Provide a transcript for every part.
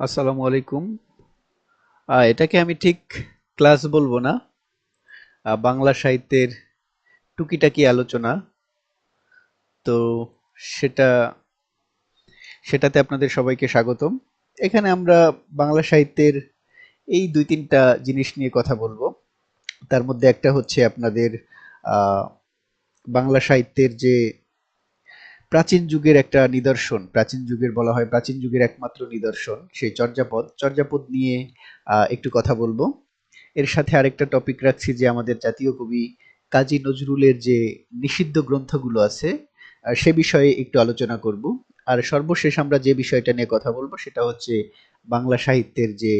আসসালামু আলাইকুম। এটাকে আমি ঠিক ক্লাস বলব না। বাংলা সাহিত্যের টুকিটাকি আলোচনা। তো সেটা, সেটাতে আপনাদের সবাইকে স্বাগতম। এখানে আমরা বাংলা সাহিত্যের এই দুই তিনটা জিনিস নিয়ে কথা বলব। তার মধ্যে একটা হচ্ছে আপনাদের বাংলা সাহিত্যের যে প্রাচীন যুগের একটা নিদর্শন। প্রাচীন যুগের বলা হয় প্রাচীন যুগের একমাত্র নিদর্শন, সেই চর্যাপদ। চর্যাপদ নিয়ে একটু কথা বলব। এর সাথে আরেকটা টপিক রাখছি যে আমাদের জাতীয় কবি কাজী নজরুলের যে নিষিদ্ধ গ্রন্থগুলো আছে সে বিষয়ে একটু আলোচনা করব। আর সর্বশেষ আমরা যে বিষয়টা নিয়ে কথা বলব সেটা হচ্ছে বাংলা সাহিত্যের যে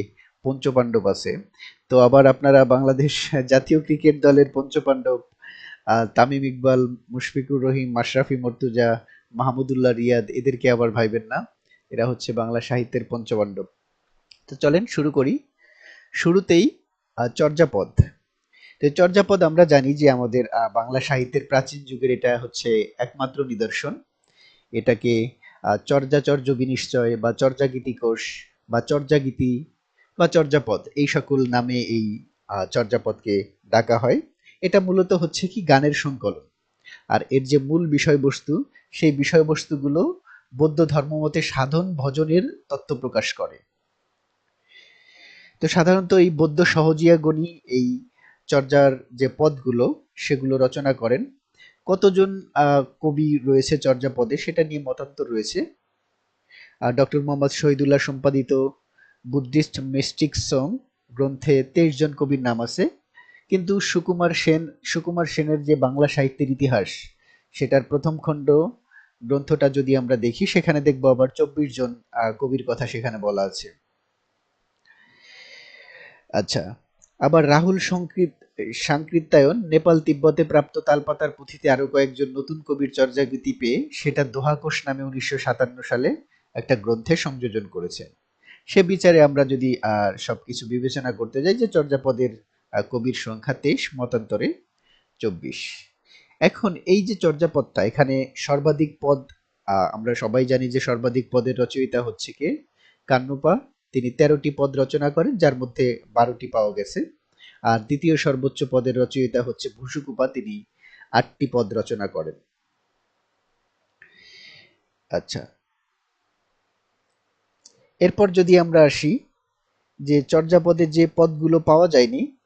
পঞ্চপাণ্ডব আছে। তো আবার আপনারা বাংলাদেশ জাতীয় ক্রিকেট দলের পঞ্চপাণ্ডব তামিম ইকবাল, মুশফিকুর রহিম মাশরাফি মর্তুজা মাহমুদুল্লাহ রিয়াদ, এদেরকে আবার ভাইবেন না। এরা হচ্ছে বাংলা সাহিত্যের পঞ্চপাণ্ডব তো চলেন শুরু করি। শুরুতেই চর্যাপদ। তো চর্যাপদ আমরা জানি যে আমাদের বাংলা সাহিত্যের প্রাচীন যুগের এটা হচ্ছে একমাত্র নিদর্শন। এটাকে চর্যাচর্য বিনিশ্চয় বা চর্যাগীতি কোষ বা চর্যাগীতি বা চর্যাপদ, এই সকল নামে এই চর্যাপদকে ডাকা হয়। এটা মূলত হচ্ছে কি গানের সংকলন। আর এর যে মূল বিষয়বস্তু সেই বিষয়বস্তুগুলো বৌদ্ধ ধর্মমতে সাধন ভজনের তত্ত্ব প্রকাশ করে। তো সাধারণত এই বৌদ্ধ সহজিয়া সহজিয়াগণই এই চর্যার যে পদগুলো, সেগুলো রচনা করেন। কতজন কবি রয়েছে চর্যাপদে সেটা নিয়ে মতান্তর রয়েছে। ডক্টর মোহাম্মদ শহীদুল্লাহ সম্পাদিত বুদ্ধিস্ট মিস্টিক সং গ্রন্থে তেইশ জন কবির নাম আছে। কিন্তু সুকুমার সেন, সুকুমার সেনের যে বাংলা সাহিত্যের ইতিহাস, সেটার প্রথম খণ্ড গ্রন্থটা যদি আমরা দেখি, সেখানে দেখব আবার চব্বিশ জন কবির কথা সেখানে বলা আছে। আচ্ছা আবার রাহুল সংকৃত, সাংকৃত্যায়ন, নেপাল তিব্বতে প্রাপ্ত তালপাতার পুঁথিতে আরও কয়েকজন নতুন কবির চর্যাগীতি পেয়ে সেটা দোহাকোষ নামে উনিশশো সাতান্ন সালে একটা গ্রন্থে সংযোজন করেছেন সে বিচারে আমরা যদি সবকিছু বিবেচনা করতে যাই যে চর্যাপদের কবির সংখ্যা তেইশ, মতান্তরে চব্বিশ। এখন এই যে চর্যাপদটা, এখানে সর্বাধিক পদ আমরা সবাই জানি যে সর্বাধিক পদের রচয়িতা হচ্ছে কে? কান্নুপা। তিনি তেরোটি পদ রচনা করেন, যার মধ্যে বারোটি পাওয়া গেছে। আর দ্বিতীয় সর্বোচ্চ পদের রচয়িতা হচ্ছে ভুসুকুপা তিনি আটটি পদ রচনা করেন। আচ্ছা। এরপর যদি আমরা আসি, যে চর্যাপদে যে পদগুলো পাওয়া যায়নি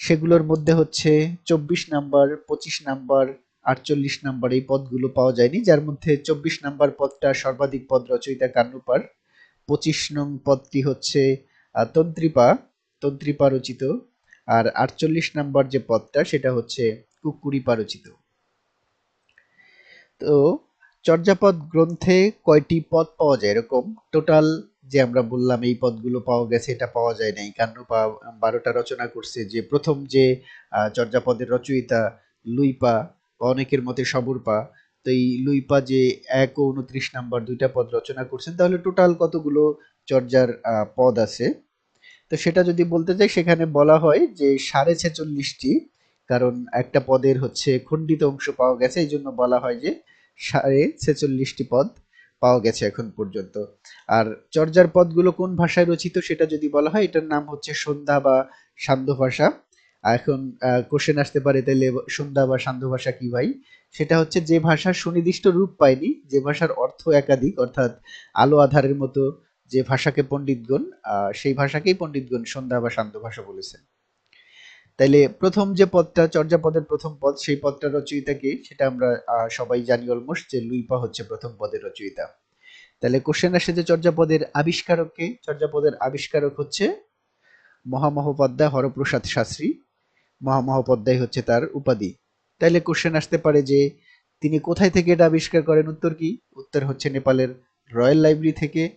সেগুলোর মধ্যে হচ্ছে চব্বিশ নাম্বার, পঁচিশ নাম্বার, আটচল্লিশ নাম্বার এই পদগুলো পাওয়া যায়নি, যার মধ্যে চব্বিশ নাম্বার পদটা সর্বাধিক পদ রচয়িতা কান্নুপার। পঁচিশ নং পদটি হচ্ছে তন্ত্রিপা তন্ত্রিপা রচিত। আর আটচল্লিশ নাম্বার যে পদটা, সেটা হচ্ছে কুকুরিপা রচিত। তো চর্যাপদ গ্রন্থে কয়টি পদ পাওয়া যায় এরকম? টোটাল যে আমরা বললাম এই পদগুলো পাওয়া গেছে, এটা পাওয়া যায় নাই। কান্নুপা বারোটা রচনা করছে যে প্রথম যে চর্যাপদের রচয়িতা লুইপা অনেকের মতে সবরপা, তো এই লুইপা যে এক ও উনত্রিশ নাম্বার দুইটা পদ রচনা করছেন, তাহলে টোটাল কতগুলো চর্যার পদ আছে? তো সেটা যদি বলতে যাই, সেখানে বলা হয় যে সাড়ে ছেচল্লিশটি, কারণ একটা পদের হচ্ছে খণ্ডিত অংশ পাওয়া গেছে এই জন্য বলা হয় যে সাড়ে ছেচল্লিশটি পদ। পাওয়া গেছে এখন পর্যন্ত। আর চর্যার পদগুলো কোন ভাষায় রচিত সেটা যদি বলা হয়, এটার নাম হচ্ছে সন্ধ্যা বা সান্ধ্য ভাষা। এখন কোশ্চেন আসতে পারে তাহলে সন্ধ্যা বা সান্ধ্য ভাষা কি ভাই? সেটা হচ্ছে যে ভাষার সুনির্দিষ্ট রূপ পায়নি, যে ভাষার অর্থ একাধিক, অর্থাৎ আলো আধারের মতো যে ভাষাকে পণ্ডিতগণ সেই ভাষাকেই পণ্ডিতগণ সন্ধ্যা বা সান্ধ্য ভাষা বলেছেন। তাইলে প্রথম যে পদটা, চর্যাপদের প্রথম পদ, সেই পদটার রচয়িতা কে? সেটা আমরা সবাই জানি অলমোস্ট যে লুইপা হচ্ছে প্রথম পদের রচয়িতা। তাহলে কোশ্চেন আসে যে চর্যাপদের আবিষ্কারক কে? চর্যাপদের আবিষ্কারক হচ্ছে মহামহোপাধ্যায় হরপ্রসাদ শাস্ত্রী। মহামহোপাধ্যায় হচ্ছে তার উপাধি। তাইলে কোশ্চেন আসতে পারে যে তিনি কোথায় থেকে এটা আবিষ্কার করেন? উত্তর কি? উত্তর হচ্ছে নেপালের রয়্যাল লাইব্রেরি থেকে।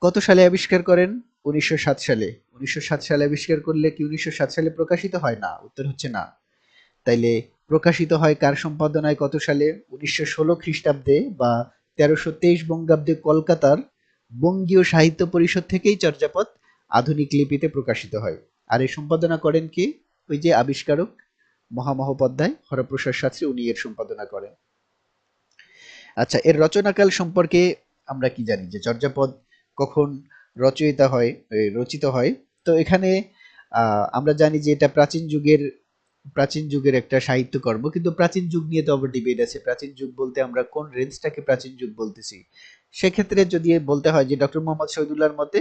কত সালে আবিষ্কার করেন? উনিশশো সাত সালে। উনিশশো সাত সালে আবিষ্কার করলে কি উনিশশো সাত সালে প্রকাশিত হয়? না, উত্তর হচ্ছে না। তাইলে প্রকাশিত হয় কার সম্পাদনায় কত সালে? উনিশশো ষোলো খ্রিস্টাব্দে বা তেরোশো তেইশ বঙ্গাব্দে কলকাতার বঙ্গীয় সাহিত্য পরিষদ থেকেই চর্যাপদ আধুনিক লিপিতে প্রকাশিত হয়। আর এই সম্পাদনা করেন কি? ওই যে আবিষ্কারক মহামহোপাধ্যায় হরপ্রসাদ শাস্ত্রী, উনি এর সম্পাদনা করেন। আচ্ছা এর রচনাকাল সম্পর্কে আমরা কি জানি? যে চর্যাপদ কখন রচয়িতা হয় রচিত হয়? তো এখানে আমরা জানি যে এটা প্রাচীন যুগের প্রাচীন যুগের একটা সাহিত্যকর্ম কিন্তু প্রাচীন যুগ নিয়ে তো আবার ডিবেট আছে। প্রাচীন যুগ বলতে আমরা কোন রেঞ্জটাকে প্রাচীন যুগ বলতেছি? সেক্ষেত্রে যদি বলতে হয় যে ডক্টর মোহাম্মদ শহীদুল্লাহর মতে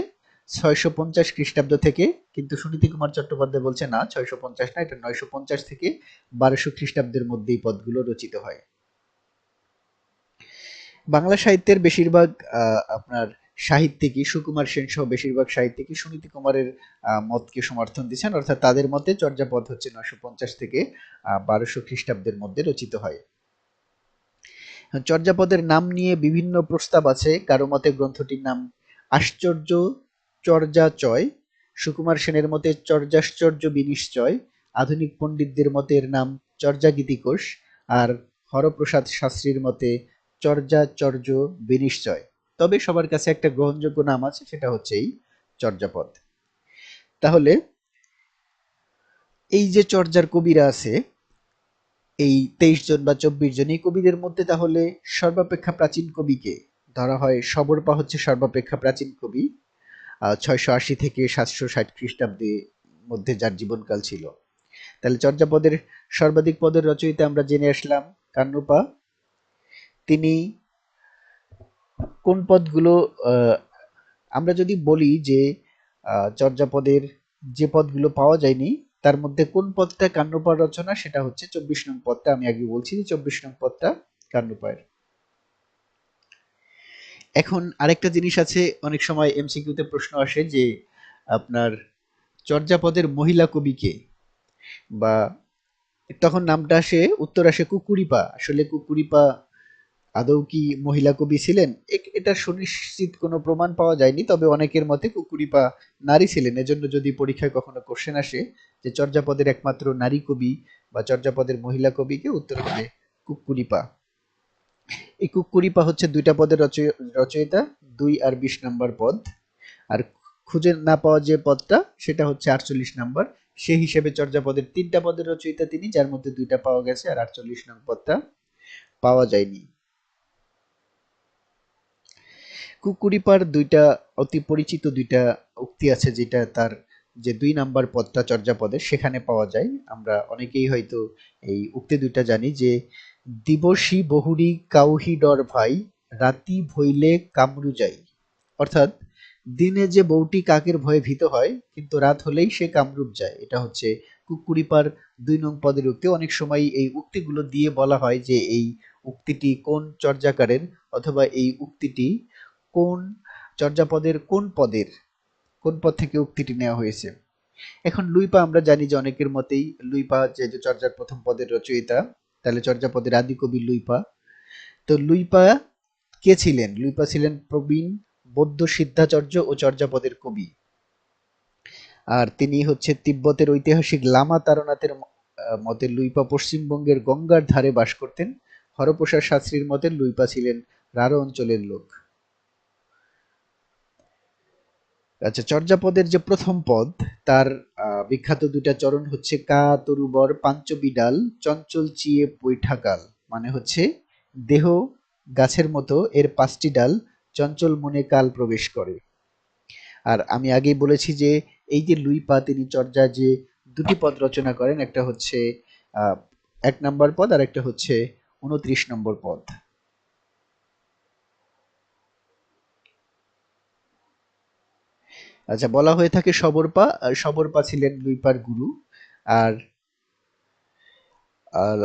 ছয়শো পঞ্চাশ খ্রিস্টাব্দ থেকে কিন্তু সুনীতি কুমার চট্টোপাধ্যায় বলছে না ছয়শো পঞ্চাশ না এটা নয়শো পঞ্চাশ থেকে বারোশো খ্রিস্টাব্দের মধ্যে এই পদগুলো রচিত হয়। বাংলা সাহিত্যের বেশিরভাগ আহ, আপনার সাহিত্যিকই সুকুমার সেন সহ বেশিরভাগ সাহিত্যিকই সুনীতি কুমারের মতকে সমর্থন দিচ্ছেন। অর্থাৎ তাদের মতে চর্যাপদ হচ্ছে নয়শো পঞ্চাশ থেকে বারোশো খ্রিস্টাব্দের মধ্যে রচিত হয়। চর্যাপদের নাম নিয়ে বিভিন্ন প্রস্তাব আছে। কারও মতে গ্রন্থটির নাম আশ্চর্য চর্যাচয়, সুকুমার সেনের মতে চর্যাশ্চর্য বিনিশ্চয়, আধুনিক পণ্ডিতদের মতে এর নাম চর্যাগীতিকোষ, আর হরপ্রসাদ শাস্ত্রীর মতে চর্যাচর্য বিনিশ্চয়। তবে সবার কাছে একটা গ্রহণযোগ্য নাম আছে, সেটা হচ্ছে এই চর্যাপদ। তাহলে এই যে চর্যার কবিরা আছে, এই তেইশ জন বা চব্বিশ জন, এই কবিদের মধ্যে তাহলে সর্বাপেক্ষা প্রাচীন কবিকে ধরা হয়, সবরপা হচ্ছে সর্বাপেক্ষা প্রাচীন কবি। ছয়শো আশি থেকে সাতশো ষাট খ্রিস্টাব্দে মধ্যে যার জীবনকাল ছিল। তাহলে চর্যাপদের সর্বাধিক পদের রচয়িতা আমরা জেনে আসলাম কান্নুপা। তিনি কোন পদগুলো আমরা যদি বলি যে চর্যাপদের যে পদগুলো পাওয়া যায়নি, তার মধ্যে কোন পদটা কান্নপার রচনা, সেটা হচ্ছে চব্বিশ নং পদটা। আমি আগে বলছি যে চব্বিশ নং পদটা কান্নপায়ের এখন আরেকটা জিনিস আছে, অনেক সময় এমসিকিউতে প্রশ্ন আসে যে, আপনার চর্যাপদের মহিলা কবিকে বা তখন নামটা আসে, উত্তর আসে কুকুরিপা। আসলে কুকুরিপা আদৌ কি মহিলা কবি ছিলেন? এটা সুনিশ্চিত কোনো প্রমাণ পাওয়া যায়নি, তবে অনেকের মতে কুকুরিপা নারী ছিলেন। এজন্য যদি পরীক্ষায় কখনো কোশ্চেন আসে যে চর্যাপদের একমাত্র নারী কবি বা চর্যাপদের মহিলা কবিকে উত্তর হবে কুকুরিপা এই কুকুরিপা হচ্ছে দুইটা পদের রচয়- রচয়িতা, দুই আর বিশ নাম্বার পদ। আর খুঁজে না পাওয়া যে পদটা, সেটা হচ্ছে আটচল্লিশ নাম্বার। সেই হিসেবে চর্যাপদের তিনটা পদের রচয়িতা তিনি, যার মধ্যে দুইটা পাওয়া গেছে আর আটচল্লিশ নং পদটা পাওয়া যায়নি। কুকুরিপার দুইটা, অতি পরিচিত দুইটা উক্তি আছে যেটা তার যে দুই নাম্বার পদটা চর্যাপদে, সেখানে পাওয়া যায়। আমরা অনেকেই হয়তো এই উক্তি দুইটা জানি যে, দিবসী বহুরি কাউহি ডর ভাই, রাতি ভইলে কামরু যাই। অর্থাৎ, দিনে যে বউটি কাকের ভয়ে ভীত হয়, কিন্তু রাত হলেই সে কামরূপ যায়। এটা হচ্ছে কুকুরিপার দুই নং পদের উক্তি। অনেক সময় এই উক্তিগুলো দিয়ে বলা হয় যে, এই উক্তিটি কোন চর্যাকারের অথবা এই উক্তিটি কোন চর্যাপদের কোন পদের, কোন পদ থেকে উক্তিটি নেওয়া হয়েছে? এখন লুইপা, আমরা জানি যে অনেকের মতেই লুইপা যে যে চর্যার প্রথম পদের রচয়িতা, তাহলে চর্যাপদের আদি কবি লুইপা। তো লুইপা কে ছিলেন? লুইপা ছিলেন প্রবীণ বৌদ্ধ সিদ্ধাচর্য ও চর্যাপদের কবি। আর তিনি হচ্ছে তিব্বতের ঐতিহাসিক লামা তারনাথের মতে লুইপা পশ্চিমবঙ্গের গঙ্গার ধারে বাস করতেন। হরপ্রসাদ শাস্ত্রীর মতে লুইপা ছিলেন রাঢ় অঞ্চলের লোক। আচ্ছা চর্যাপদের যে প্রথম পদ, তার বিখ্যাত দুটা চরণ হচ্ছে কা তরুবর পাঞ্চবিডাল, চঞ্চল, চিয়ে পৈঠাকাল মানে হচ্ছে দেহ গাছের মতো, এর পাঁচটি ডাল চঞ্চল মনে কাল প্রবেশ করে। আর আমি আগেই বলেছি যে, এই যে লুইপা তিনি চর্যা যে দুটি পদ রচনা করেন, একটা হচ্ছে এক নম্বর পদ আর একটা হচ্ছে উনত্রিশ নম্বর পদ। আচ্ছা বলা হয়ে থাকে সবরপা সবরপা ছিলেন লুইপার গুরু। আর আর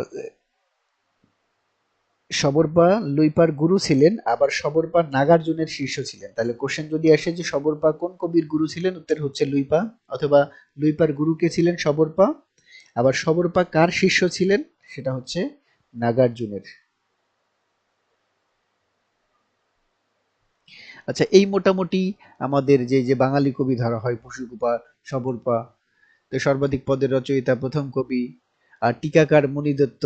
সবরপা, লুইপার গুরু ছিলেন, আবার সবরপা নাগার্জুনের শিষ্য ছিলেন। তাহলে কোশ্চেন যদি আসে যে সবরপা কোন কবির গুরু ছিলেন, উত্তর হচ্ছে লুইপা, অথবা লুইপার গুরু কে ছিলেন সবরপা, আবার সবরপা কার শিষ্য ছিলেন, সেটা হচ্ছে নাগার্জুনের। আচ্ছা এই মোটামুটি আমাদের যে যে বাঙালি কবি ধরা হয় পশুকুপা সবরপা, তো সর্বাধিক পদের রচয়িতা প্রথম কবি, আর টিকাকার মণিদত্ত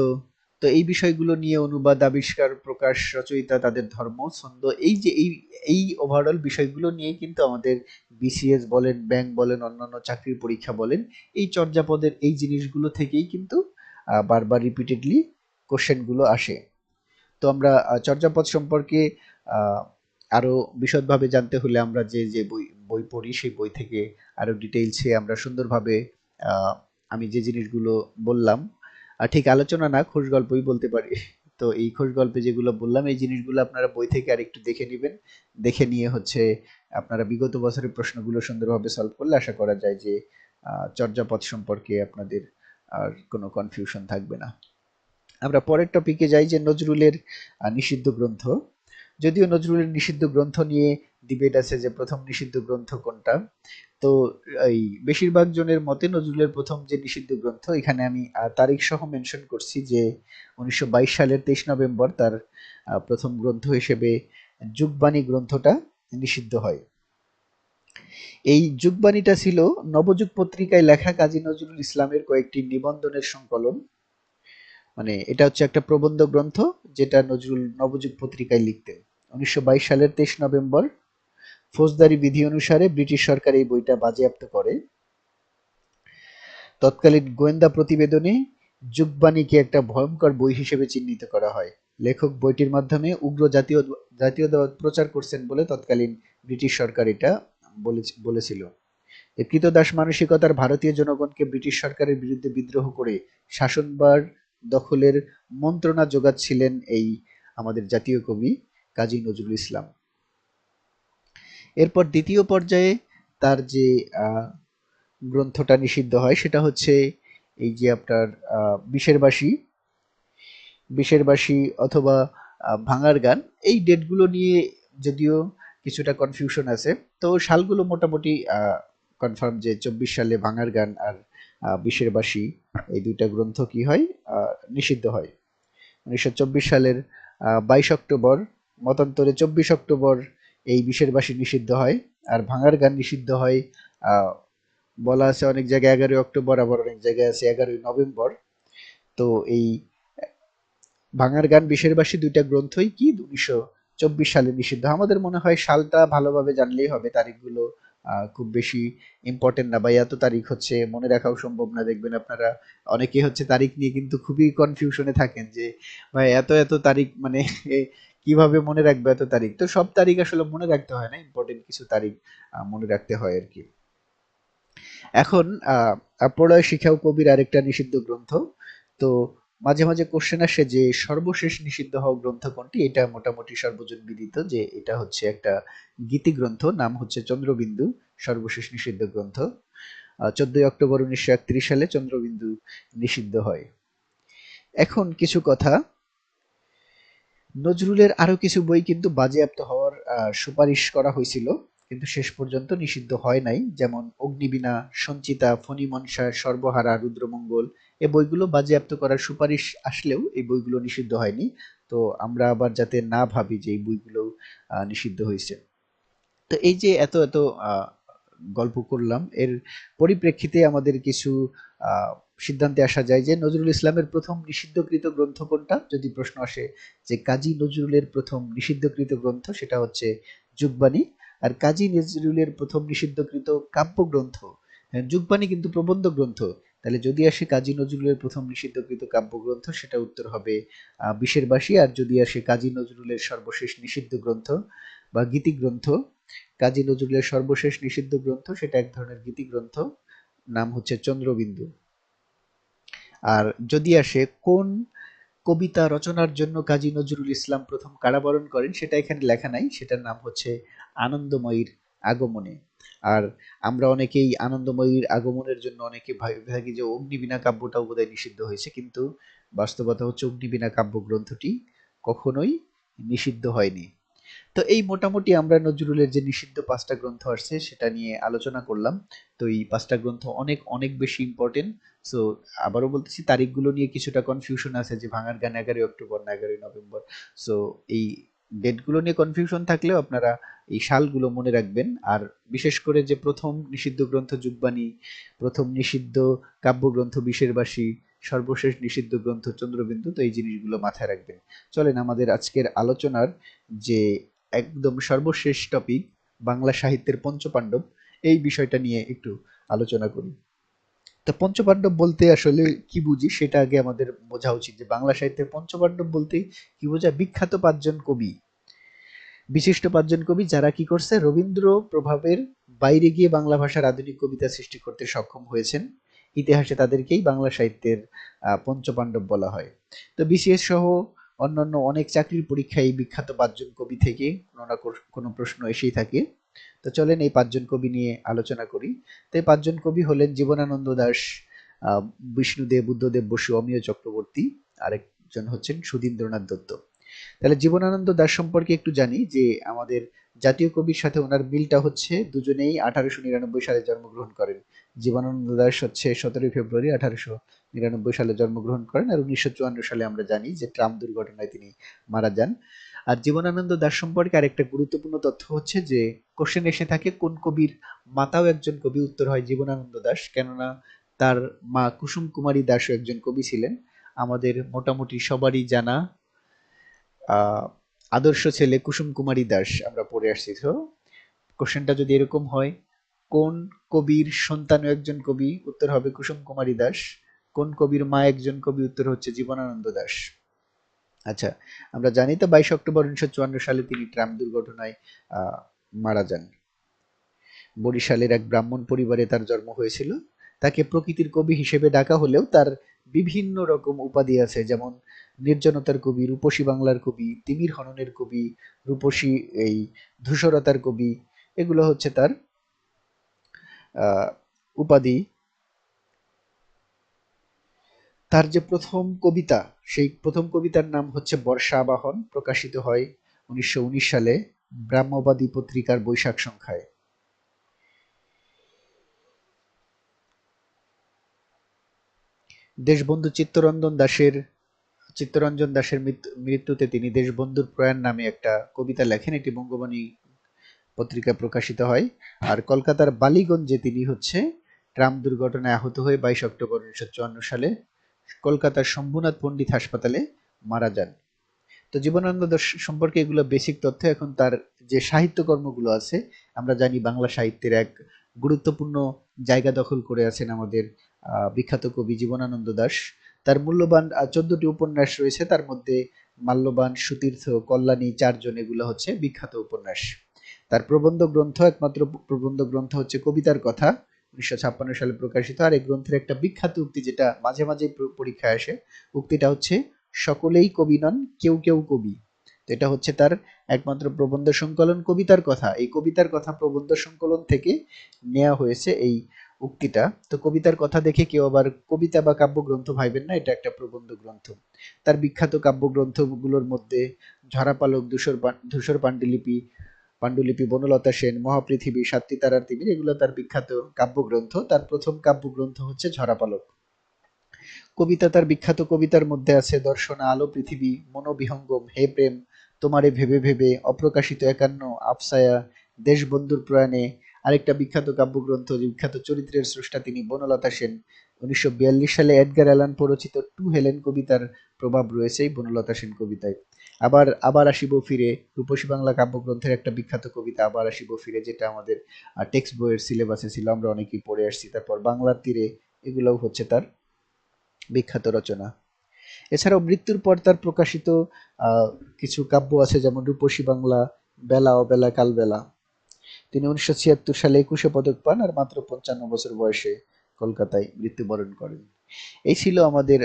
তো এই বিষয়গুলো নিয়ে অনুবাদ, আবিষ্কার, প্রকাশ, রচয়িতা তাদের ধর্ম, ছন্দ, এই যে, এই এই ওভারঅল বিষয়গুলো নিয়ে কিন্তু আমাদের বিসিএস বলেন, ব্যাংক বলেন, অন্যান্য চাকরির পরীক্ষা বলেন, এই চর্যাপদের, এই জিনিসগুলো থেকেই কিন্তু বারবার রিপিটেডলি কোশ্চেনগুলো আসে। তো আমরা চর্যাপদ সম্পর্কে আহ, আরও বিশদভাবে জানতে হলে আমরা যে যে বই বই পড়ি সেই বই থেকে আরও ডিটেইলসে আমরা সুন্দরভাবে আমি যে জিনিসগুলো বললাম আর ঠিক আলোচনা না খোশ গল্পই বলতে পারি। তো এই খোশ গল্পে যেগুলো বললাম এই জিনিসগুলো আপনারা বই থেকে আরেকটু দেখে নেবেন। দেখে নিয়ে হচ্ছে আপনারা বিগত বছরের প্রশ্নগুলো সুন্দরভাবে সলভ করলে আশা করা যায় যে চর্যাপদ সম্পর্কে আপনাদের আর কোনো কনফিউশন থাকবে না। আমরা পরের টপিকে যাই যে নজরুলের নিষিদ্ধ গ্রন্থ। যদিও নজরুলের নিষিদ্ধ গ্রন্থ নিয়ে ডিবেট আছে যে প্রথম নিষিদ্ধ গ্রন্থ কোনটা, তো এই বেশিরভাগ জনের মতে নজরুলের প্রথম যে নিষিদ্ধ গ্রন্থ, এখানে আমি তারিখ সহ মেনশন করছি যে উনিশশো বাইশ সালের তেইশ নভেম্বর তার প্রথম গ্রন্থ হিসেবে যুগবাণী গ্রন্থটা নিষিদ্ধ হয়। এই যুগবাণীটা ছিল নবযুগ পত্রিকায় লেখা কাজী নজরুল ইসলামের কয়েকটি নিবন্ধনের সংকলন। মানে এটা হচ্ছে একটা প্রবন্ধ গ্রন্থ যেটা নজরুল নবযুগ পত্রিকায় লিখতেন। উনিশশো বাইশ সালের তেইশ নভেম্বর, ফৌজদারি বিধি অনুসারে ব্রিটিশ সরকার এই বইটা বাজেয়াপ্ত করে। তৎকালীন গোয়েন্দা প্রতিবেদনে যুগবাণীকে একটা ভয়ঙ্কর বই হিসেবে চিহ্নিত করা হয়। লেখক বইটির মাধ্যমে উগ্র জাতীয়, জাতীয়তাবাদ প্রচার করছেন বলে তৎকালীন ব্রিটিশ সরকার এটা বলেছিল। কৃতদাস মানসিকতার ভারতীয় জনগণকে ব্রিটিশ সরকারের বিরুদ্ধে বিদ্রোহ করে শাসনবার দখলের মন্ত্রণা যোগাচ্ছিলেন এই আমাদের জাতীয় কবি। কাজী নজরুল ইসলাম। এরপর দ্বিতীয় পর্যায়ে তার যে গ্রন্থটা নিষিদ্ধ হয় সেটা হচ্ছে এই যে আপনার আহ, বিষের বাসি বিষের অথবা ভাঙার গান এই ডেটগুলো নিয়ে যদিও কিছুটা কনফিউশন আছে তো সালগুলো মোটামুটি কনফার্ম যে চব্বিশ সালে ভাঙার গান আর বিষের এই দুইটা গ্রন্থ কি হয় নিষিদ্ধ হয়। উনিশশো চব্বিশ সালের বাইশ অক্টোবর মতান্তরে চব্বিশ অক্টোবর এই বিষের বাসি নিষিদ্ধ হয়, আর ভাঙার গান নিষিদ্ধ হয় বলা আছে অনেক জায়গায় এগারোই অক্টোবর, আবার অনেক জায়গায় আছে এগারোই নভেম্বর। তো এই ভাঙার গান বিষের বাসি দুইটা গ্রন্থই কি? উনিশশো চব্বিশ সালে নিষিদ্ধ। আমাদের মনে হয় সালটা ভালোভাবে জানলেই হবে, তারিখগুলো খুব বেশি ইম্পর্টেন্ট না, বা এত তারিখ হচ্ছে, মনে রাখাও সম্ভব না, দেখবেন আপনারা অনেকে হচ্ছে তারিখ নিয়ে কিন্তু খুবই কনফিউশনে থাকেন যে, ভাই, এত এত তারিখ মানে কীভাবে মনে রাখবে এত তারিখ? তো সব তারিখ আসলে মনে রাখতে হয় না ইম্পর্টেন্ট কিছু তারিখ মনে রাখতে হয় আর কি। এখন প্রলয় শিখাও কবির আরেকটা নিষিদ্ধ গ্রন্থ। তো মাঝে মাঝে কোশ্চেন আসে যে, সর্বশেষ নিষিদ্ধ হওয়া গ্রন্থ কোনটি? এটা মোটামুটি সর্বজন বিদিত যে এটা হচ্ছে একটা গীতি গ্রন্থ, নাম হচ্ছে চন্দ্রবিন্দু, সর্বশেষ নিষিদ্ধ গ্রন্থ। চোদ্দই অক্টোবর উনিশশো একত্রিশ সালে চন্দ্রবিন্দু নিষিদ্ধ হয়। এখন কিছু কথা নজরুলের আরও কিছু বই কিন্তু বাজেয়াপ্ত হওয়ার সুপারিশ করা হয়েছিল, কিন্তু শেষ পর্যন্ত নিষিদ্ধ হয় নাই। যেমন অগ্নিবীণা, সঞ্চিতা, ফণিমনসা, সর্বহারা, রুদ্রমঙ্গল, এ বইগুলো বাজেয়াপ্ত করার সুপারিশ আসলেও এই বইগুলো নিষিদ্ধ হয়নি। তো আমরা আবার যাতে না ভাবি যে এই বইগুলো নিষিদ্ধ হয়েছে। তো এই যে এত এত গল্প করলাম, এর পরিপ্রেক্ষিতে আমাদের কিছু সিদ্ধান্তে আসা যায় যে নজরুল ইসলামের প্রথম নিষিদ্ধকৃত গ্রন্থ কোনটা? যদি প্রশ্ন আসে যে কাজী নজরুলের প্রথম নিষিদ্ধকৃত গ্রন্থ সেটা হচ্ছে যুগবাণী। আর কাজী নজরুলের প্রথম নিষিদ্ধকৃত কাব্যগ্রন্থ হ্যাঁ, যুগবাণী কিন্তু প্রবন্ধ গ্রন্থ। তাহলে যদি আসে কাজী নজরুলের প্রথম নিষিদ্ধকৃত কাব্যগ্রন্থ সেটা উত্তর হবে বিশের বাসী। আর যদি আসে কাজী নজরুলের সর্বশেষ নিষিদ্ধ গ্রন্থ বা গীতি গ্রন্থ কাজী নজরুলের সর্বশেষ নিষিদ্ধ গ্রন্থ সেটা এক ধরনের গীতি গ্রন্থ নাম হচ্ছে চন্দ্রবিন্দু। আর যদি আসে, কোন কবিতা রচনার জন্য কাজী নজরুল ইসলাম প্রথম কারাবরণ করেন, সেটা এখানে লেখা নাই, সেটার নাম হচ্ছে আনন্দময়ীর আগমনে। আর আমরা অনেকেই আনন্দময়ীর আগমনের জন্য অনেকে ভাবি যে অগ্নিবীণা কাব্যটাও বোধহয় নিষিদ্ধ হয়েছে, কিন্তু বাস্তবতা হচ্ছে অগ্নিবীণা কাব্য গ্রন্থটি কখনোই নিষিদ্ধ হয়নি। তো এই মোটামুটি আমরা নজরুলের যে নিষিদ্ধ পাঁচটা গ্রন্থ আসছে সেটা নিয়ে আলোচনা করলাম। তো এই পাঁচটা গ্রন্থ অনেক অনেক বেশি ইম্পর্টেন্ট সো আবারও বলতেছি, তারিখগুলো নিয়ে কিছুটা কনফিউশন আছে যে ভাঙার গান এগারোই অক্টোবর না এগারোই নভেম্বর। সো এই ডেটগুলো নিয়ে কনফিউশন থাকলেও আপনারা এই সালগুলো মনে রাখবেন। আর বিশেষ করে যে প্রথম নিষিদ্ধ গ্রন্থ যুগবাণী প্রথম নিষিদ্ধ কাব্যগ্রন্থ বিশের বাসী সর্বশেষ নিষিদ্ধ গ্রন্থ চন্দ্রবিন্দু, তো এই জিনিসগুলো মাথায় রাখবেন। চলেন আমাদের আজকের আলোচনার যে একদম সর্বশেষ টপিক বাংলা সাহিত্যের পঞ্চপাণ্ডব। এই বিষয়টা নিয়ে একটু আলোচনা করি। তো পঞ্চপাণ্ডব বলতে আসলে কি বুঝি, সেটা আগে আমাদের বোঝা উচিত যে বাংলা সাহিত্যের পঞ্চপাণ্ডব বলতে কি বোঝা বিখ্যাত পাঁচজন কবি। বিশিষ্ট পাঁচজন কবি যারা কি করছে? রবীন্দ্র প্রভাবের বাইরে গিয়ে বাংলা ভাষার আধুনিক কবিতা সৃষ্টি করতে সক্ষম হয়েছেন। ইতিহাসে তাদেরকেই বাংলা সাহিত্যের পঞ্চপাণ্ডব বলা হয়। তো বিসিএস সহ অন্যান্য অনেক চাকরির পরীক্ষায় এই বিখ্যাত পাঁচজন কবি থেকে কোনো না কোনো প্রশ্ন এসেই থাকে। তো চলেন এই পাঁচজন কবি নিয়ে আলোচনা করি। তো এই পাঁচজন কবি হলেন জীবনানন্দ আহ, বিষ্ণুদেব বুদ্ধদেব বসু অমিয় চক্রবর্তী আরেকজন হচ্ছেন সুধীন্দ্রনাথ দত্ত। তাহলে জীবনানন্দ দাশ সম্পর্কে একটু জানি যে আমাদের জাতীয় কবির সাথে ওনার মিলটা হচ্ছে দুজনেই আঠারোশো নিরানব্বই সালে জন্মগ্রহণ করেন। জীবনানন্দ দাস হচ্ছে সতেরোই ফেব্রুয়ারি আঠারোশো নিরানব্বই সালে জন্মগ্রহণ করেন আর উনিশশো চুয়ান্ন সালে আমরা জানি যে ট্রাম দুর্ঘটনায় তিনি মারা যান। আর জীবনানন্দ দাশ সম্পর্কে আরেকটা গুরুত্বপূর্ণ তথ্য হচ্ছে যে কোশ্চেন এসে থাকে, কোন কবির মাতাও একজন কবি? উত্তর হয় জীবনানন্দ দাস কেননা তার মা কুসুম কুমারী দাসও একজন কবি ছিলেন। আমাদের মোটামুটি সবারই জানা আদর্শ ছেলে কুসুম কুমারী দাস। আমরা পড়ে আসছি। তো কোশ্চেনটা যদি এরকম হয় কোন কবির সন্তান একজন কবি? উত্তর হবে কুসুম কুমারী দাস। কোন কবির মা একজন কবি? উত্তর হচ্ছে জীবনানন্দ দাস। আচ্ছা আমরা জানি তো বাইশ অক্টোবর উনিশশো চুয়ান্ন সালে তিনি ট্রাম দুর্ঘটনায় মারা যান। বরিশালের এক ব্রাহ্মণ পরিবারে তার জন্ম হয়েছিল। তাকে প্রকৃতির কবি হিসেবে ডাকা হলেও তার বিভিন্ন রকম উপাধি আছে, যেমন নির্জনতার কবি, রূপসী বাংলার কবি, তিমির হননের কবি, রূপসী এই ধূসরতার কবি, এগুলো হচ্ছে তার উপাধি। তার যে প্রথম কবিতা, সেই প্রথম কবিতার নাম হচ্ছে বর্ষা আবাহন প্রকাশিত হয় উনিশশো সালে ব্রাহ্মবাদী পত্রিকার বৈশাখ সংখ্যায়। দেশবন্ধু চিত্তরঞ্জন দাশের চিত্তরঞ্জন মৃত্যু- মৃত্যুতে তিনি দেশবন্ধুর প্রয়াণ নামে একটা কবিতা লেখেন, এটি বঙ্গবাণী পত্রিকায় প্রকাশিত হয়। আর কলকাতার বালিগঞ্জে তিনি হচ্ছে ট্রাম দুর্ঘটনায় আহত হয়ে বাইশ অক্টোবর উনিশশো চুয়ান্ন সালে কলকাতার শম্ভুনাথ পণ্ডিত হাসপাতালে মারা যান। তো জীবনানন্দ দাশ সম্পর্কে এগুলো বেসিক তথ্য এখন তার যে সাহিত্যকর্মগুলো আছে, আমরা জানি বাংলা সাহিত্যের এক গুরুত্বপূর্ণ জায়গা দখল করে আছেন আমাদের বিখ্যাত কবি জীবনানন্দ দাশ তার মূল্যবান চোদ্দটি উপন্যাস রয়েছে। তার মধ্যে মাল্যবান, সুতীর্থ, কল্যাণী, চারজন এগুলো হচ্ছে বিখ্যাত উপন্যাস। তার প্রবন্ধ গ্রন্থ, একমাত্র প্রবন্ধ গ্রন্থ হচ্ছে কবিতার কথা, উনিশশো ছাপ্পান্ন সালে প্রকাশিত। আর এই গ্রন্থের একটা বিখ্যাত উক্তি যেটা মাঝে মাঝে পরীক্ষায় আসে, উক্তিটা হচ্ছে, সকলেই কবি নন, কেউ কেউ কবি। তো এটা হচ্ছে তার একমাত্র প্রবন্ধ সংকলন, কবিতার কথা। এই কবিতার কথা প্রবন্ধ সংকলন থেকে নেওয়া হয়েছে এই উক্তিটা। তো কবিতার কথা দেখে কেউ আবার কবিতা বা কাব্যগ্রন্থ ভাইবেন না, এটা একটা প্রবন্ধ গ্রন্থ। তার বিখ্যাত কাব্যগ্রন্থগুলোর মধ্যে ঝরাপালক, ধূসর ধূসর পাণ্ডুলিপি পাণ্ডুলিপি বনলতা সেন, মহাপৃথিবী, সাতটি তারার তিমির, এগুলো তার বিখ্যাত কাব্যগ্রন্থ। তার প্রথম কাব্যগ্রন্থ হচ্ছে ঝরাপালক। কবিতা তার বিখ্যাত কবিতার মধ্যে আছে, দর্শনা, আলো, পৃথিবী, মনোবিহঙ্গম, হে প্রেম, তোমারে ভেবে ভেবে, অপ্রকাশিত একান্ন আফসায়া দেশবন্ধুর প্রয়াণে। আরেকটা বিখ্যাত কাব্যগ্রন্থ, বিখ্যাত চরিত্রের স্রষ্টা তিনি বনলতা সেন। উনিশশো বিয়াল্লিশ সালে এডগার অ্যালান পরচিত টু হেলেন কবিতার প্রভাব রয়েছে এই বনলতা সেন কবিতায়। আবার আবার আসিব ফিরে রূপসী বাংলা কাব্যগ্রন্থের একটা বিখ্যাত কবিতা, আবার আসিব ফিরে, যেটা আমাদের টেক্সট বইয়ের সিলেবাসে ছিল, আমরা অনেকেই পড়ে আসছি। তারপর বাংলার তীরে এগুলোও হচ্ছে তার বিখ্যাত রচনা। এছাড়াও মৃত্যুর পর তার প্রকাশিত কিছু কাব্য আছে, যেমন রূপসী বাংলা, বেলা অবেলা, কালবেলা। তিনি উনিশশো ছিয়াত্তর সালে একুশে পদক পান আর মাত্র পঞ্চান্ন বছর বয়সে কলকাতায় মৃত্যুবরণ করেন। এই ছিল আমাদের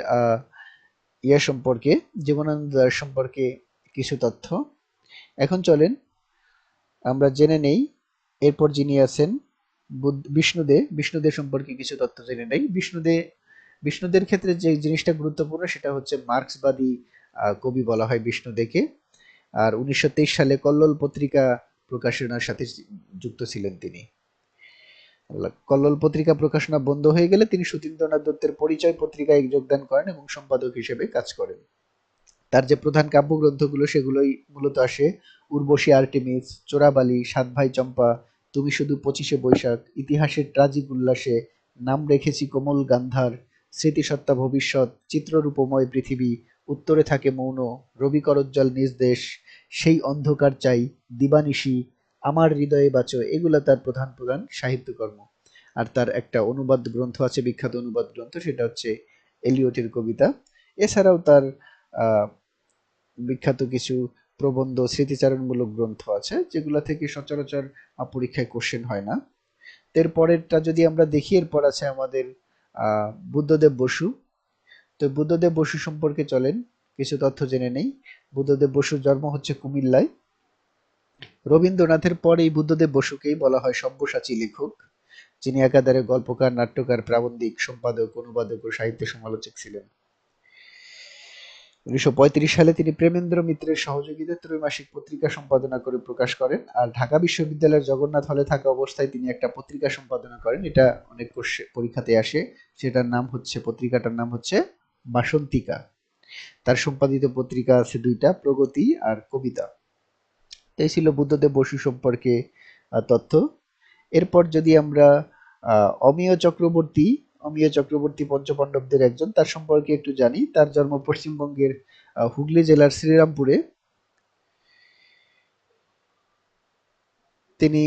ইয়া সম্পর্কে জীবনানন্দ দাশ সম্পর্কে কিছু তথ্য। এখন চলেন, আমরা জেনে নেই, এরপর যিনি আছেন বিষ্ণুদে বিষ্ণুদে সম্পর্কে কিছু তথ্য জেনে নেই। বিষ্ণুদে, বিষ্ণুদের ক্ষেত্রে যে জিনিসটা গুরুত্বপূর্ণ, সেটা হচ্ছে মার্ক্সবাদী কবি বলা হয় বিষ্ণুদেকে। আর উনিশশো তেইশ সালে কল্লোল পত্রিকা প্রকাশনার সাথে যুক্ত ছিলেন তিনি। কল্লোল পত্রিকা প্রকাশনা বন্ধ হয়ে গেলে তিনি সুতীন্দ্রনাথ দত্তের পরিচয় পত্রিকায় যোগদান করেন এবং সম্পাদক হিসেবে কাজ করেন। তার যে প্রধান কাব্যগ্রন্থগুলো, সেগুলোই মূলত আসে উর্বশী আর্টেমিস, চোরাবালি সাত ভাই চম্পা, তুমি শুধু পঁচিশে বৈশাখ, ইতিহাসের ট্রাজিক উল্লাসে, নাম রেখেছি কোমল গান্ধার, স্মৃতিসত্তা ভবিষ্যৎ, চিত্ররূপময় পৃথিবী, উত্তরে থাকে মৌন, রবি করজ্জ্বল নিজ দেশ, সেই অন্ধকার চাই, দিবানিশি আমার হৃদয়ে বাঁচো, এগুলো তার প্রধান প্রধান সাহিত্যকর্ম। আর তার একটা অনুবাদ গ্রন্থ আছে, বিখ্যাত অনুবাদ গ্রন্থ, সেটা হচ্ছে এলিয়টের কবিতা। এছাড়াও তার বিখ্যাত কিছু প্রবন্ধ, স্মৃতিচারণমূলক গ্রন্থ আছে, যেগুলো থেকে সচরাচর পরীক্ষায় কোশ্চেন হয় না। এর পরেরটা যদি আমরা দেখি, এরপর আছে আমাদের বুদ্ধদেব বসু। তো বুদ্ধদেব বসু সম্পর্কে চলেন, কিছু তথ্য জেনে নেই। বুদ্ধদেব বসুর জন্ম হচ্ছে কুমিল্লায়। রবীন্দ্রনাথের পর এই বুদ্ধদেব বসুকেই বলা হয় সব্যসাচী লেখক, যিনি একাধারে গল্পকার, নাট্যকার, প্রাবন্ধিক, সম্পাদক, অনুবাদক ও সাহিত্য সমালোচক ছিলেন। উনিশশো পঁয়ত্রিশ সালে তিনি প্রেমেন্দ্র মিত্রের সহযোগিতায় ত্রৈমাসিক পত্রিকা সম্পাদনা করে প্রকাশ করেন, আর ঢাকা বিশ্ববিদ্যালয়ের জগন্নাথ হলে থাকা অবস্থায় তিনি একটা পত্রিকা সম্পাদনা করেন। এটা অনেক পরীক্ষাতে আসে। সেটার নাম হচ্ছে, পত্রিকাটার নাম হচ্ছে বাসন্তিকা। তার সম্পাদিত পত্রিকা আছে দুইটা, প্রগতি আর কবিতা। এই ছিল বুদ্ধদেব বসু সম্পর্কে তথ্য। এরপর যদি আমরা অমিয় চক্রবর্তী অমিয় চক্রবর্তী পঞ্চপাণ্ডবদের একজন, তার সম্পর্কে একটু জানি। তার জন্ম পশ্চিমবঙ্গের হুগলি জেলার শ্রীরামপুরে। তিনি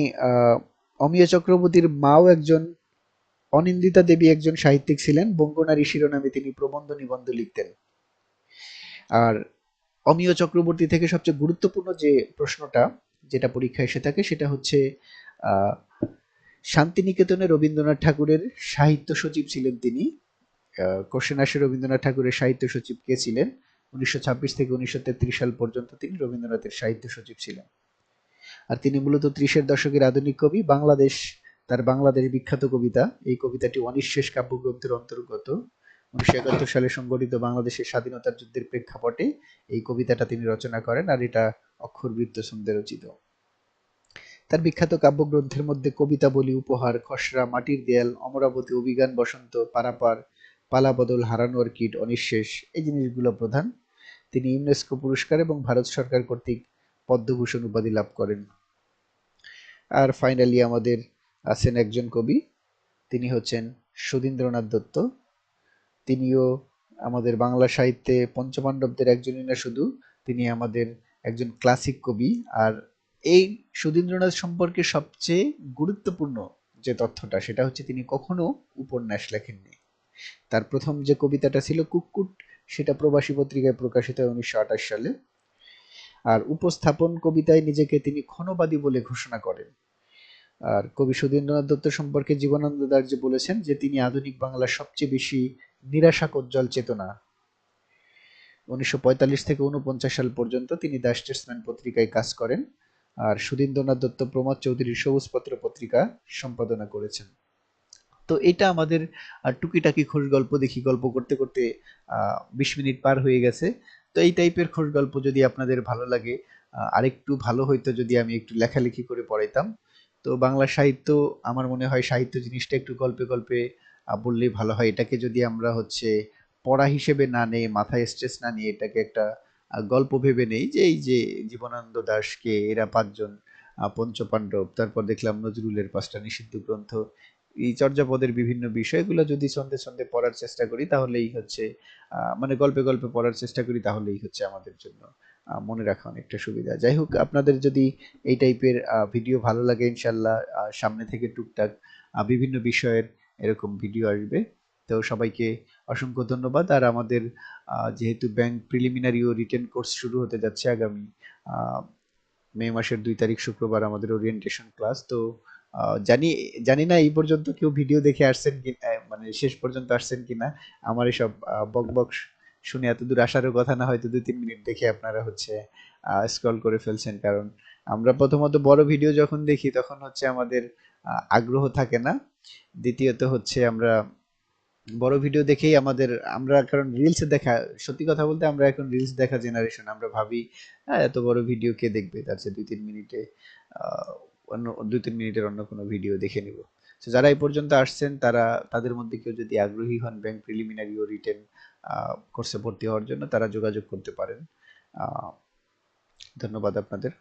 অমিয় চক্রবর্তীর মাও একজন, অনিন্দিতা দেবী একজন সাহিত্যিক ছিলেন। বঙ্গনারী শিরোনামে তিনি প্রবন্ধ নিবন্ধ লিখতেন। আর অমিয় চক্রবর্তী থেকে সবচেয়ে গুরুত্বপূর্ণ যে প্রশ্নটা যেটা পরীক্ষায় এসে থাকে, সেটা হচ্ছে শান্তিনিকেতনে রবীন্দ্রনাথ ঠাকুরের সাহিত্য সচিব ছিলেন তিনি। কোশ্চেন আসে রবীন্দ্রনাথ ঠাকুরের সাহিত্য সচিব কে ছিলেন? উনিশশো ছাব্বিশ থেকে উনিশশো তেত্রিশ সাল পর্যন্ত তিনি রবীন্দ্রনাথের সাহিত্য সচিব ছিলেন। আর তিনি মূলত ত্রিশের দশকের আধুনিক কবি। বাংলাদেশ, তার বাংলাদেশ বিখ্যাত কবিতা। এই কবিতাটি অনিঃশেষ কাব্যগ্রন্থের অন্তর্গত। উনিশশো একাত্তর সালে সংগঠিত বাংলাদেশের স্বাধীনতার যুদ্ধের প্রেক্ষাপটে এই কবিতাটা তিনি রচনা করেন, আর এটা অক্ষরবৃত্ত ছন্দে রচিত। তার বিখ্যাত কাব্যগ্রন্থের মধ্যে কবিতা বলি, উপহার, খসড়া, মাটির দেয়াল, অমরাবতী অভিজ্ঞান বসন্ত, পারাপার পালাবদল হারানো অর্কিড, অনিঃশেষ, এই জিনিসগুলো প্রধান। তিনি ইউনেস্কো পুরস্কার এবং ভারত সরকার কর্তৃক পদ্মভূষণ উপাধি লাভ করেন। আর ফাইনালি আমাদের আছেন একজন কবি, তিনি হচ্ছেন সুধীন্দ্রনাথ দত্ত। তিনিও আমাদের বাংলা সাহিত্যে পঞ্চপাণ্ডবদের একজনই না শুধু, তিনি আমাদের একজন ক্লাসিক কবি। আর এই সুধীন্দ্রনাথ সম্পর্কে সবচেয়ে গুরুত্বপূর্ণ যে তথ্যটা, সেটা হচ্ছে তিনি কখনো উপন্যাস লেখেননি। তার প্রথম যে কবিতাটা ছিল কুক্কুট সেটা প্রবাসী পত্রিকায় প্রকাশিত হয় উনিশশো আঠাশ সালে। আর উপস্থাপন কবিতায় নিজেকে তিনি ক্ষণবাদী বলে ঘোষণা করেন। আর কবি সুধীন্দ্রনাথ দত্ত সম্পর্কে জীবনানন্দ দাস যে বলেছেন যে তিনি আধুনিক বাংলার সবচেয়ে বেশি নিরাশাকোজ্জ্বল চেতনা। উনিশশো পঁয়তাল্লিশ থেকে উনপঞ্চাশ সাল পর্যন্ত তিনি দ্য স্টেটসম্যান পত্রিকায় কাজ করেন আর সুধীন্দ্রনাথ দত্ত, প্রমোদ চৌধুরীর সবুজপত্র পত্রিকা সম্পাদনা করেছেন। তো এটা আমাদের টুকিটাকি খোশ গল্প দেখি, গল্প করতে করতে বিশ মিনিট পার হয়ে গেছে। তো এই টাইপের খোশ গল্প যদি আপনাদের ভালো লাগে আরেকটু ভালো হইতো যদি আমি একটু লেখালেখি করে পড়াইতাম। তো বাংলা সাহিত্য, আমার মনে হয় সাহিত্য জিনিসটা একটু গল্পে গল্পে বললেই ভালো হয়। এটাকে যদি আমরা হচ্ছে পড়া হিসেবে না নেই, মাথায় স্ট্রেস না নিয়ে এটাকে একটা গল্প ভেবে নেই যে এই যে জীবনানন্দ দাশকে এরা পাঁচজন পঞ্চপাণ্ডব, তারপর দেখলাম নজরুলের পাঁচটা নিষিদ্ধ গ্রন্থ। এই চর্যাপদের বিভিন্ন বিষয়গুলো যদি ছন্দে ছন্দে পড়ার চেষ্টা করি তাহলেই হচ্ছে মানে গল্পে গল্পে পড়ার চেষ্টা করি তাহলেই হচ্ছে আমাদের জন্য মনে রাখা অনেকটা সুবিধা। যাই হোক, আপনাদের যদি এই টাইপের ভিডিও ভালো লাগে ইনশাল্লাহ সামনে থেকে টুকটাক বিভিন্ন বিষয়ের এরকম ভিডিও আসবে। তো সবাইকে অসংখ্য ধন্যবাদ। আর আমাদের যেহেতু ব্যাংক প্রিলিমিনারি ও রিটেন কোর্স শুরু হতে যাচ্ছে আগামী মে মাসের দুই তারিখ শুক্রবার আমাদের ওরিয়েন্টেশন ক্লাস তো জানি জানি না এই পর্যন্ত কেউ ভিডিও দেখে আসছেন কি মানে শেষ পর্যন্ত আসছেন কিনা আমার এসব বক বক শুনে এত দূর আসারও কথা না, হয়তো দুই তিন মিনিট দেখে আপনারা হচ্ছে স্ক্রল করে ফেলছেন। কারণ আমরা প্রথমত বড় ভিডিও যখন দেখি, তখন হচ্ছে আমাদের আগ্রহ থাকে না। দ্বিতীয়ত হচ্ছে আমরা বড় ভিডিও দেখেই আমাদের, আমরা কারণ রিলস দেখা, সত্যি কথা বলতে আমরা এখন রিলস দেখা জেনারেশন আমরা ভাবি হ্যাঁ এত বড় ভিডিও কে দেখবে? তার চেয়ে দুই তিন মিনিটে অন্য দুই তিন মিনিটের অন্য কোনো ভিডিও দেখে নিব। তো যারা এই পর্যন্ত আসছেন, তারা, তাদের মধ্যে কেউ যদি আগ্রহী হন ব্যাংক প্রিলিমিনারি ও রিটেন কোর্সে ভর্তি হওয়ার জন্য, তারা যোগাযোগ করতে পারেন। ধন্যবাদ আপনাদের